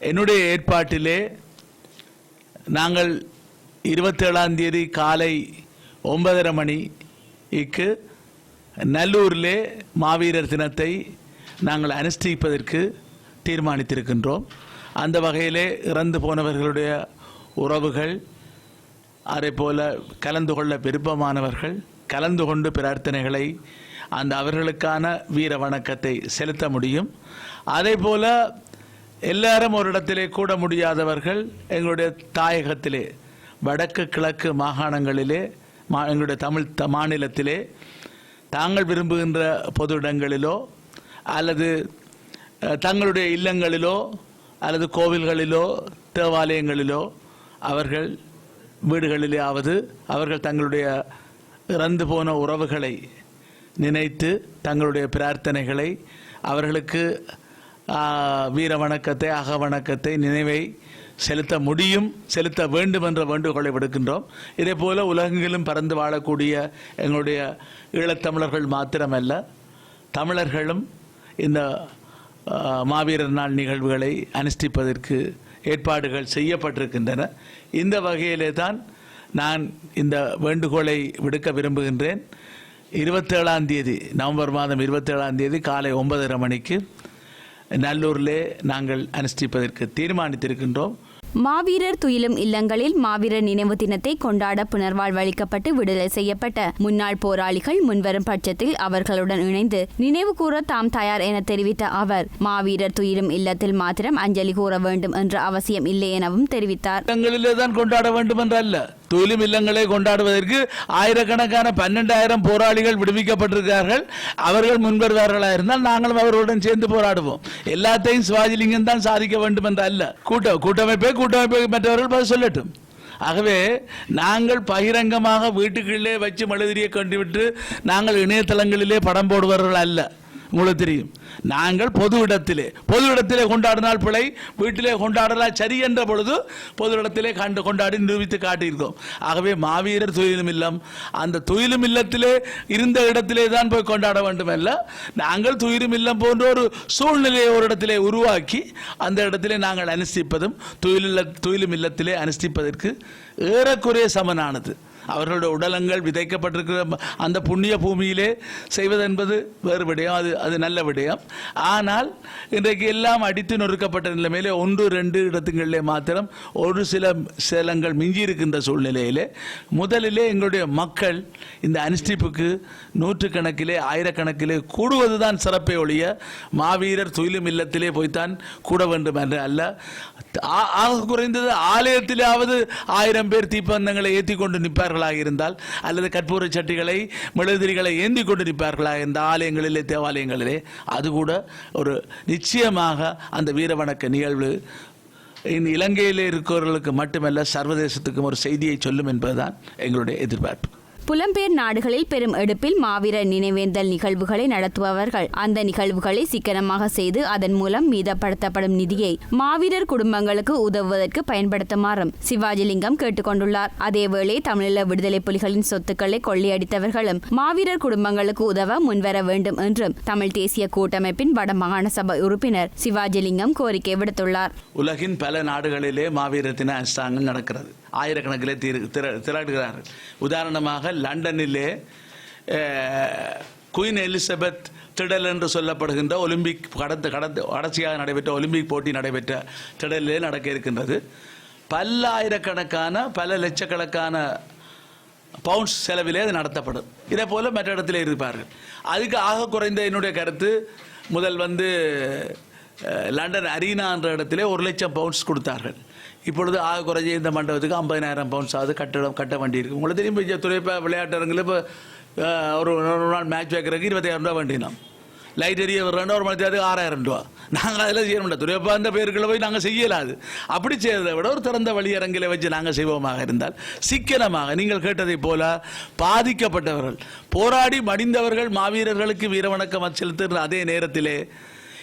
என்னுடைய ஏற்பாட்டிலே நாங்கள் இருபத்தேழாம் தேதி காலை ஒன்பதரை மணிக்கு நல்லூரிலே மாவீரர் தினத்தை நாங்கள் அனுஷ்டிப்பதற்கு தீர்மானித்திருக்கின்றோம். அந்த வகையிலே இறந்து போனவர்களுடைய உறவுகள் அதே போல கலந்து கொள்ள விருப்பமானவர்கள் கலந்து கொண்டு பிரார்த்தனைகளை அந்த அவர்களுக்கான வீர வணக்கத்தை செலுத்த முடியும். அதே போல் எல்லாரும் ஒரு இடத்திலே கூட முடியாதவர்கள் எங்களுடைய தாயகத்திலே வடக்கு கிழக்கு மாகாணங்களிலே மா எங்களுடைய தமிழ் த- மாநிலத்திலே தாங்கள் விரும்புகின்ற பொது இடங்களிலோ அல்லது தங்களுடைய இல்லங்களிலோ அல்லது கோவில்களிலோ தேவாலயங்களிலோ அவர்கள் வீடுகளிலேயாவது அவர்கள் தங்களுடைய இறந்து போன உறவுகளை நினைத்து தங்களுடைய பிரார்த்தனைகளை அவர்களுக்கு வீர வணக்கத்தை அக வணக்கத்தை நினைவை செலுத்த முடியும் செலுத்த வேண்டும் என்ற வேண்டுகோளை விடுக்கின்றோம். இதே போல உலகெங்கிலும் பறந்து வாழக்கூடிய எங்களுடைய ஈழத்தமிழர்கள் மாத்திரமல்ல தமிழர்களும் இந்த மாவீரர் நாள் நிகழ்வுகளை அனுஷ்டிப்பதற்கு ஏற்பாடுகள் செய்யப்பட்டிருக்கின்றன. இந்த வகையிலே தான் நான் இந்த வேண்டுகோளை விடுக்க விரும்புகின்றேன். இருபத்தேழாம் தேதி நவம்பர் மாதம் இருபத்தேழாம் தேதி காலை ஒன்பதரை மணிக்கு நல்லூரிலே நாங்கள் அனுஷ்டிப்பதற்கு தீர்மானித்திருக்கின்றோம். மாவீரர் துயிலும் இல்லங்களில் மாவீரர் நினைவு தினத்தை கொண்டாட புனர்வாழ்வளிக்கப்பட்டு விடுதலை செய்யப்பட்ட முன்னாள் போராளிகள் முன்வரும் பட்சத்தில் அவர்களுடன் இணைந்து நினைவு கூற தாம் தயார் என தெரிவித்த அவர் மாவீரர் துயிலும் இல்லத்தில் மாத்திரம் அஞ்சலி கூற வேண்டும் என்ற அவசியம் இல்லை எனவும் தெரிவித்தார். கொண்டாட வேண்டும் என்றல்ல. தொழிலும் இல்லங்களை கொண்டாடுவதற்கு ஆயிரக்கணக்கான பன்னெண்டாயிரம் போராளிகள் விடுவிக்கப்பட்டிருக்கிறார்கள். அவர்கள் முன்வருவார்களா இருந்தால் நாங்களும் அவர்களுடன் சேர்ந்து போராடுவோம். எல்லாத்தையும் சுவாஜிலிங்கம் தான் சாதிக்க வேண்டும் என்று அல்ல கூட்ட கூட்டமைப்பே கூட்டமைப்பை மற்றவர்கள் பதில் சொல்லட்டும். ஆகவே நாங்கள் பகிரங்கமாக வீட்டுக்குள்ளே வச்சு மழுதிரியை கொண்டுவிட்டு நாங்கள் இணையதளங்களிலே படம் போடுபவர்கள் அல்ல. உங்களுக்கு தெரியும். நாங்கள் பொது இடத்திலே பொது இடத்திலே கொண்டாடினால் பிழை வீட்டிலே கொண்டாடினால் சரி என்ற பொழுது பொது இடத்திலே கண்டு கொண்டாடி நிரூபித்து காட்டியிருக்கோம் ஆகவே மாவீரர் தொழிலும் இல்லம். அந்த தொழிலும் இல்லத்திலே இருந்த இடத்திலே தான் போய் கொண்டாட வேண்டும் அல்ல நாங்கள் துயிலும் இல்லம் போன்ற ஒரு சூழ்நிலையை ஒரு இடத்திலே உருவாக்கி அந்த இடத்திலே நாங்கள் அனுஷ்டிப்பதும் துயிலுள்ள துயிலும் இல்லத்திலே அனுஷ்டிப்பதற்கு ஏறக்குறைய சமனானது. அவர்களுடைய உடலங்கள் விதைக்கப்பட்டிருக்கிற அந்த புண்ணிய பூமியிலே செய்வதென்பது வேறு விடயம். அது அது நல்ல விடயம். ஆனால் இன்றைக்கு எல்லாம் அடித்து நொறுக்கப்பட்ட நிலைமையிலே ஒன்று ரெண்டு இடத்துங்களிலே மாத்திரம் ஒரு சில சேலங்கள் மிஞ்சி இருக்கின்ற சூழ்நிலையிலே முதலிலே எங்களுடைய மக்கள் இந்த அனுஷ்டிப்புக்கு நூற்றுக்கணக்கிலே ஆயிரக்கணக்கிலே கூடுவதுதான் சிறப்பை ஒழிய மாவீரர் துயிலும் இல்லத்திலே போய்த்தான் கூட வேண்டும் என்று அல்ல. ஆக குறைந்தது ஆலயத்திலாவது ஆயிரம் பேர் தீப்பந்தங்களை ஏற்றி கொண்டு நிற்பார்களாக இருந்தால் அல்லது கற்பூர சட்டிகளை மெழுதிரிகளை ஏந்தி கொண்டு நிற்பார்களாக இந்த ஆலயங்களிலே தேவாலயங்களிலே அது கூட ஒரு நிச்சயமாக அந்த வீரவணக்க நிகழ்வு. இலங்கையில் இலங்கையிலே இருக்கிறவர்களுக்கு மட்டுமல்ல சர்வதேசத்துக்கும் ஒரு செய்தியை சொல்லும் என்பதுதான் எங்களுடைய எதிர்பார்ப்பு. புலம்பெயர் நாடுகளில் பெரும் எடுப்பில் மாவீரர் நினைவேந்தல் நிகழ்வுகளை நடத்துபவர்கள். அந்த நிகழ்வுகளை சிக்கனமாக செய்து அதன் மூலம் மீதப்படுத்தப்படும் நிதியை மாவீரர் குடும்பங்களுக்கு உதவுவதற்கு பயன்படுத்துமாறும் சிவாஜிலிங்கம் கேட்டுக்கொண்டுள்ளார். அதேவேளை தமிழீழ விடுதலை புலிகளின் சொத்துக்களை கொள்ளையடித்தவர்களும் மாவீரர் குடும்பங்களுக்கு உதவ முன்வர வேண்டும் என்றும் தமிழ் தேசிய கூட்டமைப்பின் வடமாகாண சபை உறுப்பினர் சிவாஜிலிங்கம் கோரிக்கை விடுத்துள்ளார். உலகின் பல நாடுகளிலே மாவீர தின அனுஷ்டானங்கள் நடக்கிறது. ஆயிரக்கணக்கிலே திரு உதாரணமாக லண்டனிலே குயின் எலிசபெத் திடல் என்று சொல்லப்படுகின்ற ஒலிம்பிக் கடந்த கடந்த கடைசியாக நடைபெற்ற ஒலிம்பிக் போட்டி நடைபெற்ற திடலிலே நடக்க இருக்கின்றது. பல்லாயிரக்கணக்கான பல லட்சக்கணக்கான பவுண்ட்ஸ் செலவிலே அது நடத்தப்படும். இதே போல் மற்ற இடத்திலே இருப்பார்கள். அதுக்கு ஆக குறைந்த என்னுடைய கருத்து முதல் வந்து லண்டன் அரீனான்ற இடத்திலே ஒரு லட்சம் பவுண்ட்ஸ் கொடுத்தார்கள். இப்பொழுது ஆக குறைஞ்ச இந்த மண்டபத்துக்கு ஐம்பதினாயிரம் பவுண்ட்ஸ் ஆகுது. கட்டடம் கட்ட வேண்டி இருக்குது உங்களுக்கு தெரியும் இப்போ துறைப்ப விளையாட்டரங்கில் இப்போ ஒரு ஒரு நாள் மேட்ச் வைக்கிறதுக்கு இருபத்தாயிரம் ரூபா வேண்டினோம் லைட் எரிய ரெண்டு ஒரு மணி தேதி ஆறாயிரம் ரூபா நாங்கள் அதில் செய்ய முடியாது துறையப்பா அந்த பேருக்குள்ள போய் நாங்கள் செய்யலாது. அப்படி செய்யறதை விட ஒரு திறந்த வழியரங்கில் வச்சு நாங்கள் செய்வோமாக இருந்தால் சிக்கனமாக நீங்கள் கேட்டதைப் போல பாதிக்கப்பட்டவர்கள் போராடி மடிந்தவர்கள் மாவீரர்களுக்கு வீரவணக்கம் செலுத்துகிற அதே நேரத்திலே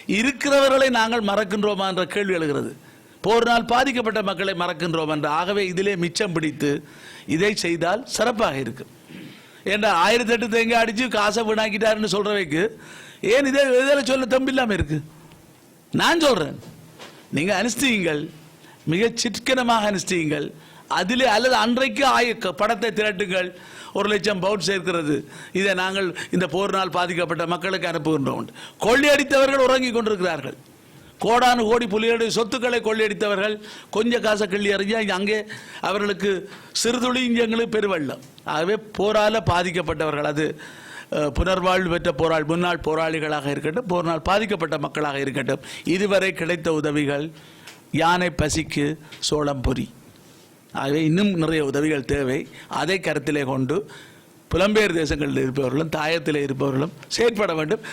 இருக்கிறவர்களை நாங்கள் மறக்கின்றோமா என்ற கேள்வி எழுகிறது. போரினால் பாதிக்கப்பட்ட மக்களை மறக்கின்றோம் என்று. ஆகவே இதிலே மிச்சம் பிடித்து இதை செய்தால் சிறப்பாக இருக்கும். ஏன்னா ஆயிரத்தி எட்டு தேங்காய் அடிச்சு காசை வீணாக்கிட்டாருன்னு சொல்றவைக்கு? ஏன் இதே இதில் சொல்ல தம்பில்லாம இருக்கு? நான் சொல்றேன். நீங்கள் அனுஷ்டியுங்கள். மிகச் சிற்கனமாக அனுஷ்டியுங்கள். அதிலே அல்லது அன்றைக்கு ஆய படத்தை திரட்டுங்கள். ஒரு லட்சம் பவுட் சேர்க்கிறது. இதை நாங்கள் இந்த போரினால் பாதிக்கப்பட்ட மக்களுக்கு அனுப்புகின்றோம். கொள்ளையடித்தவர்கள் உறங்கிக் கொண்டிருக்கிறார்கள். கோடானு கோடி புலிகளுடைய சொத்துக்களை கொள்ளையடித்தவர்கள் கொஞ்சம் காசை கிள்ளி அறிஞ்சா அங்கே அவர்களுக்கு சிறுதுளி இங்கே எங்களுக்கு பெருவெள்ளம். ஆகவே போரால் பாதிக்கப்பட்டவர்கள். அது புனர்வாழ்வு பெற்ற போராள் முன்னாள் போராளிகளாக இருக்கட்டும் போரால் பாதிக்கப்பட்ட மக்களாக இருக்கட்டும். இதுவரை கிடைத்த உதவிகள் யானை பசிக்கு சோளம் பொறி. ஆகவே இன்னும் நிறைய உதவிகள் தேவை. அதை கருத்திலே கொண்டு புலம்பெயர் தேசங்களில் இருப்பவர்களும் தாயத்தில் இருப்பவர்களும் செயற்பட வேண்டும்.